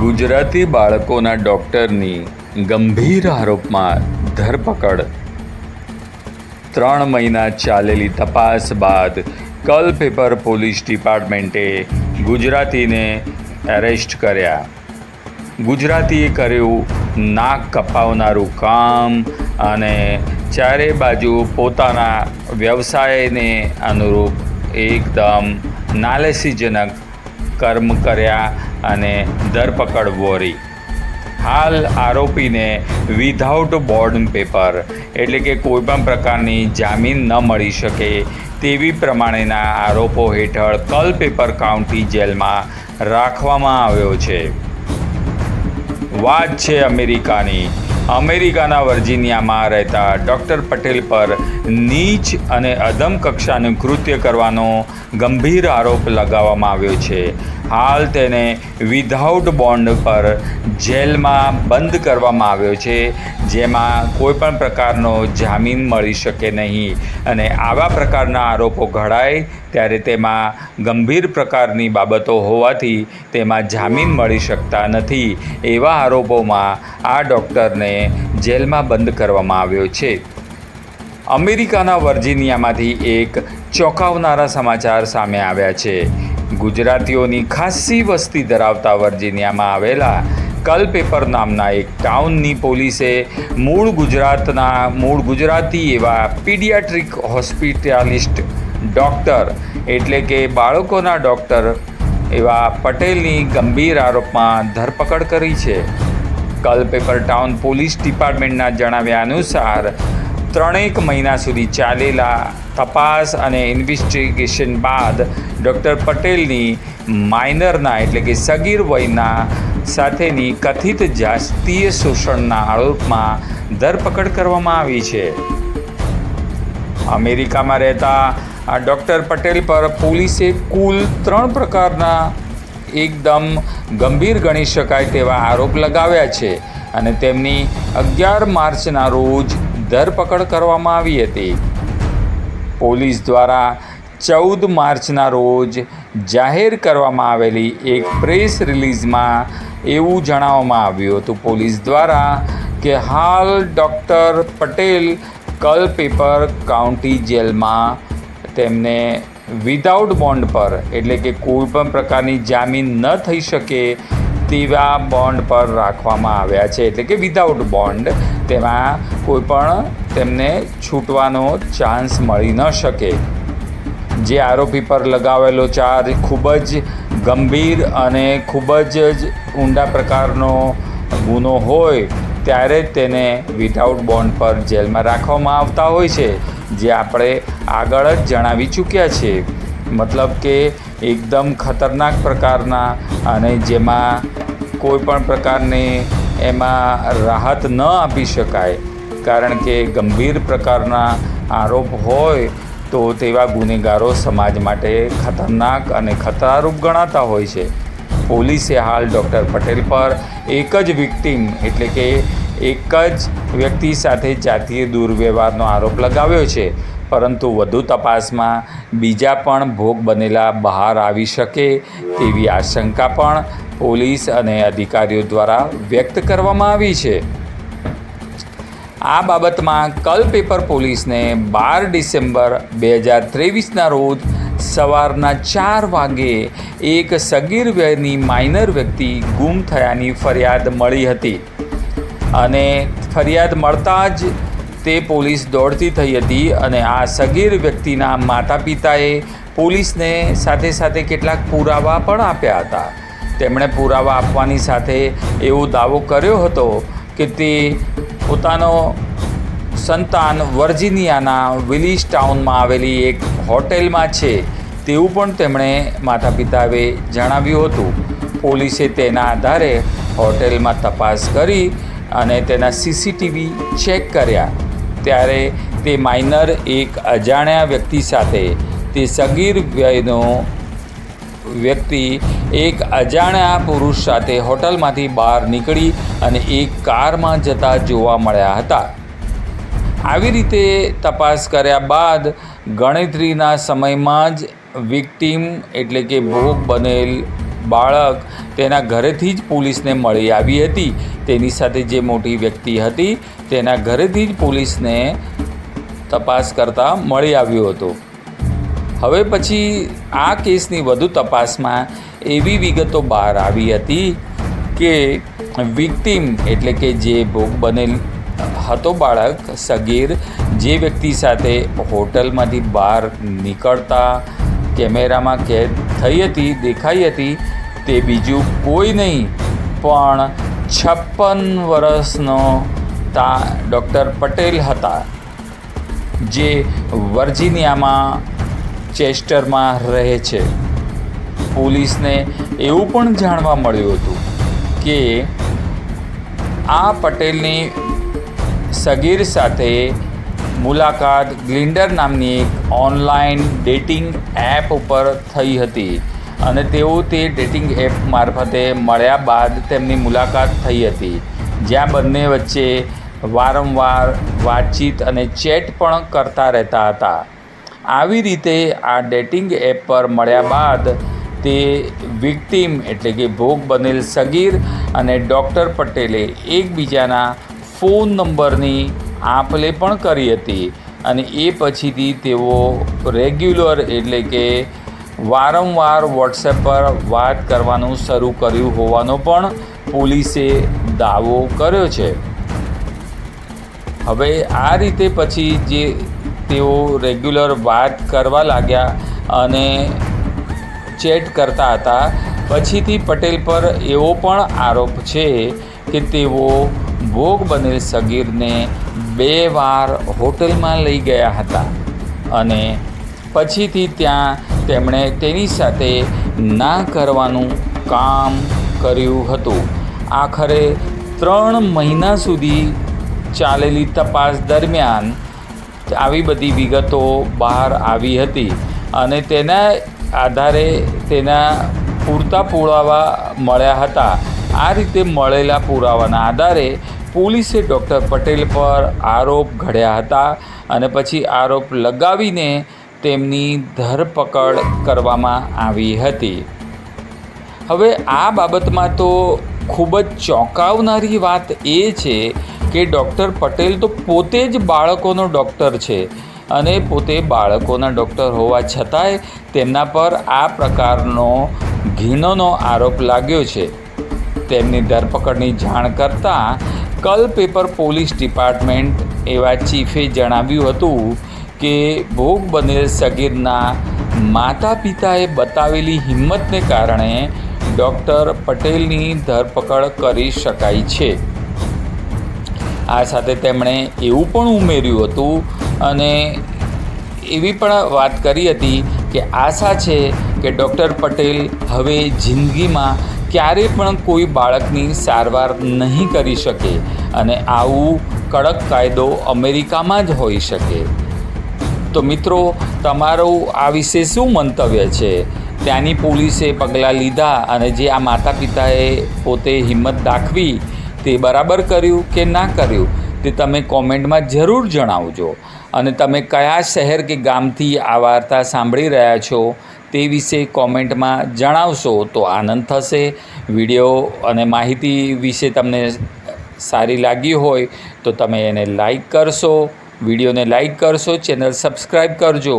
ગુજરાતી બાળકોના ડૉક્ટરની ગંભીર આરોપમાં ધરપકડ. ત્રણ મહિના ચાલેલી તપાસ બાદ કલપેપર પોલીસ ડિપાર્ટમેન્ટે ગુજરાતીને એરેસ્ટ કર્યા. ગુજરાતીએ કર્યું નાક કપાવનારું કામ અને ચારે બાજુ પોતાના વ્યવસાયને અનુરૂપ એકદમ નાલેસીજનક કર્મ કર્યા અને ધરપકડ વોરી. હાલ આરોપીને વિધાઉટ બોર્ડ પેપર એટલે કે કોઈપણ પ્રકારની જામીન ન મળી શકે તેવી પ્રમાણેના આરોપો હેઠળ કલપેપર કાઉન્ટી જેલમાં રાખવામાં આવ્યો છે. વાત છે અમેરિકાની. અમેરિકાના વર્જિનિયામાં રહેતા ડૉક્ટર પટેલ પર નીચ અને અધમ કક્ષાનું કૃત્ય કરવાનો ગંભીર આરોપ લગાવવામાં આવ્યો છે. હાલ તેને વિધાઉટ બોન્ડ પર જેલમાં બંધ કરવામાં આવ્યો છે. જેમાં કોઈપણ પ્રકારનો જામીન મળી શકે નહીં. અને આવા પ્રકારના આરોપો ઘડાય, ત્યારે તેમાં ગંભીર પ્રકારની બાબતો હોવાથી તેમાં જામીન મળી શકતા નથી. એવા આરોપોમાં આ ડૉક્ટરને જેલમાં બંધ કરવામાં આવ્યો છે. અમેરિકાના વર્જિનિયામાંથી એક ચોંકાવનારા સમાચાર સામે આવ્યા છે. ગુજરાતીઓની ખાસ્સી વસ્તી ધરાવતા વર્જિનિયામાં આવેલા કલપેપર નામના એક ટાઉનની પોલીસે મૂળ ગુજરાતના, મૂળ ગુજરાતી એવા પીડિયાટ્રિક હોસ્પિટાલિસ્ટ ડૉક્ટર એટલે કે બાળકોના ડૉક્ટર એવા પટેલની ગંભીર આરોપમાં ધરપકડ કરી છે. કલપેપર ટાઉન પોલીસ ડિપાર્ટમેન્ટના જણાવ્યા અનુસાર ત્રણેક મહિના સુધી ચાલેલા તપાસ અને ઇન્વેસ્ટિગેશન બાદ ડૉક્ટર પટેલની માઇનરના એટલે કે સગીર વયના સાથેની કથિત જાતીય શોષણના આરોપમાં ધરપકડ કરવામાં આવી છે. અમેરિકામાં રહેતા આ ડૉક્ટર પટેલ પર પોલીસે કુલ ત્રણ પ્રકારના એકદમ ગંભીર ગણી શકાય તેવા આરોપ લગાવ્યા છે અને તેમની અગિયાર માર્ચના રોજ ધરપકડ કરવામાં આવી હતી. પોલીસ દ્વારા ચૌદ માર્ચના રોજ જાહેર કરવામાં આવેલી એક પ્રેસ રિલીઝમાં એવું જણાવવામાં આવ્યું હતું. પોલીસ દ્વારા કે હાલ ડૉક્ટર પટેલ કલપેપર કાઉન્ટી જેલમાં તેમને વિધાઉટ બોન્ડ પર, એટલે કે કોઈ પણ પ્રકારની જામીન ન થઈ શકે તેવા બોન્ડ પર રાખવામાં આવ્યા છે, એટલે કે વિધાઉટ બોન્ડ, તેમાં કોઈ પણ તેમને છૂટવાનો ચાન્સ મળી ન શકે. જે આરોપી પર લગાવેલો ચાર્જ ખૂબ જ ગંભીર અને ખૂબ જ ઊંડા પ્રકારનો ગુનો હોય, ત્યારે જ તેને વિધાઉટ બોન્ડ પર જેલમાં રાખવામાં આવતા હોય છે, જે આપણે આગળ જ જણાવી ચૂક્યા છે. મતલબ કે એકદમ ખતરનાક પ્રકારના અને જેમાં કોઈ પણ પ્રકારની એમાં રાહત ન આપી શકાય, કારણ કે ગંભીર પ્રકારના આરોપ હોય તો તેવા ગુનેગારો સમાજ માટે ખતરનાક અને ખતરારૂપ ગણાતા હોય છે. પોલીસે હાલ ડૉક્ટર પટેલ પર એક જ વિક્ટીમ, એટલે કે એક જ વ્યક્તિ સાથે જાતીય દુર્વ્યવહારનો આરોપ લગાવ્યો છે. પરંતુ વધુ તપાસમાં બીજા પણ ભોગ બનેલા બહાર આવી શકે તેવી આશંકા પણ પોલીસ અને અધિકારીઓ દ્વારા વ્યક્ત કરવામાં આવી છે. આ બાબતમાં કલપેપર પોલીસને બાર ડિસેમ્બર બે હજાર ત્રેવીસના રોજ સવારના ચાર વાગે એક સગીર વયની માઇનર વ્યક્તિ ગુમ થયાની ફરિયાદ મળી હતી. અને ફરિયાદ મળતા જ તે પોલીસ દોડતી થઈ હતી અને આ સગીર વ્યક્તિના માતા પિતાએ પોલીસને સાથે સાથે કેટલાક પુરાવા પણ આપ્યા હતા. તેમણે પુરાવા આપવાની સાથે એવો દાવો કર્યો હતો કે તે પોતાનો સંતાન વર્જિનિયાના વિલિસ ટાઉનમાં આવેલી એક હોટેલમાં છે તેવું પણ તેમણે માતા પિતાએ જણાવ્યું હતું. પોલીસે તેના આધારે હોટેલમાં તપાસ કરી અને તેના સીસીટીવી ચેક કર્યા. ત્યારે તે માઇનર એક અજાણ્યા વ્યક્તિ સાથે તે સગીર વ્યયનો વ્યક્તિ એક અજાણ્યા પુરુષ સાથે હોટલમાંથી બહાર નીકળી અને એક કારમાં જતા જોવા મળ્યા હતા. આવી રીતે તપાસ કર્યા બાદ ગણતરીના સમયમાં જ વિક્ટીમ એટલે કે ભોગ બનેલ બાળક તેના ઘરેથી જ પોલીસને મળી આવી હતી. તેની સાથે જે મોટી વ્યક્તિ હતી તેના ઘરેથી જ પોલીસને તપાસ કરતાં મળી આવ્યું હતું. હવે પછી આ કેસની વધુ તપાસમાં એવી વિગતો બહાર આવી હતી કે વિક્ટિમ એટલે કે જે ભોગ બનેલ હતો બાળક, સગીર, જે વ્યક્તિ સાથે હોટલમાંથી બહાર નીકળતા, કેમેરામાં કેદ થઈ હતી, દેખાઈ હતી, તે બીજું કોઈ નહીં, પણ છપ્પન વર્ષનો તા ડૉક્ટર પટેલ હતા, જે વર્જિનિયામાં ચેસ્ટરમાં રહે છે. પોલીસને એવું પણ જાણવા મળ્યું હતું કે આ પટેલની સગીર સાથે મુલાકાત ગ્લિન્ડર નામની એક ઓનલાઈન ડેટિંગ એપ ઉપર થઈ હતી અને તેઓ તે ડેટિંગ એપ મારફતે મળ્યા બાદ તેમની મુલાકાત થઈ હતી. જ્યાં બંને વચ્ચે વારંવાર વાતચીત અને ચેટ પણ કરતા રહેતા હતા. આવી રીતે આ ડેટિંગ એપ પર મળ્યા બાદ તે વિક્ટીમ એટલે કે ભોગ બનેલ સગીર અને ડૉક્ટર પટેલે એકબીજાના ફોન નંબરની આપ લે પણ કરી હતી અને એ પછીથી તેઓ રેગ્યુલર એટલે કે વારંવાર વોટ્સએપ પર વાત કરવાનું શરૂ કર્યું હોવાનો પણ પોલીસે દાવો કર્યો છે. હવે આ રીતે પછી જે તેઓ રેગ્યુલર વાત કરવા લાગ્યા અને ચેટ કરતા હતા. પછીથી પટેલ પર એવો પણ આરોપ છે કે તેઓ ભોગ બનેલ સગીરને બે વાર હોટલમાં લઈ ગયા હતા અને પછીથી ત્યાં તેમણે તેની સાથે ના કરવાનું કામ કર્યું હતું. આખરે ત્રણ મહિના સુધી ચાલેલી તપાસ દરમિયાન આવી બધી વિગતો બહાર આવી હતી અને તેના આધારે તેના પૂરતા પુરાવા મળ્યા હતા. આ રીતે મળેલા પુરાવાના આધારે પોલીસે ડૉક્ટર પટેલ પર આરોપ ઘડ્યા હતા અને પછી આરોપ લગાવીને તેમની ધરપકડ કરવામાં આવી હતી. હવે આ બાબતમાં તો ખૂબ જ ચોંકાવનારી વાત એ છે કે ડૉક્ટર પટેલ તો પોતે જ બાળકોનો ડૉક્ટર છે. અને પોતે બાળકોના ડૉક્ટર હોવા છતાંય તેમના પર આ પ્રકારનો ઘીણોનો આરોપ લાગ્યો છે. તેમની ધરપકડની જાણ કરતાં કલ પેપર પોલીસ ડિપાર્ટમેન્ટ એવા ચીફે જણાવ્યું હતું કે ભોગ બનેલ સગીરના માતા પિતાએ બતાવેલી હિંમતને કારણે ડૉક્ટર પટેલની ધરપકડ કરી શકાય છે. આ સાથે તેમણે એવું પણ ઉમેર્યું હતું અને એવી પણ વાત કરી હતી કે આશા છે કે ડૉક્ટર પટેલ હવે જિંદગીમાં ક્યારે પણ કોઈ બાળકની સારવાર નહીં કરી શકે અને આવું કડક કાયદો અમેરિકામાં જ હોઈ શકે. તો મિત્રો, તમારું આ વિશે શું મંતવ્ય છે? ત્યાંની પોલીસે પગલાં લીધા અને જે આ માતા પિતાએ પોતે હિંમત દાખવી તે બરાબર કર્યું કે ના કર્યું તે તમે કોમેન્ટમાં જરૂર જણાવજો. અને તમે કયા શહેર કે ગામથી આ વાર્તા સાંભળી રહ્યા છો તે વિશે કોમેન્ટમાં જણાવશો તો આનંદ થશે. વીડિયો અને માહિતી વિશે તમને સારી લાગી હોય તો તમે એને લાઈક કરશો, વિડીયોને લાઈક કરશો, ચેનલ સબસ્ક્રાઈબ કરજો.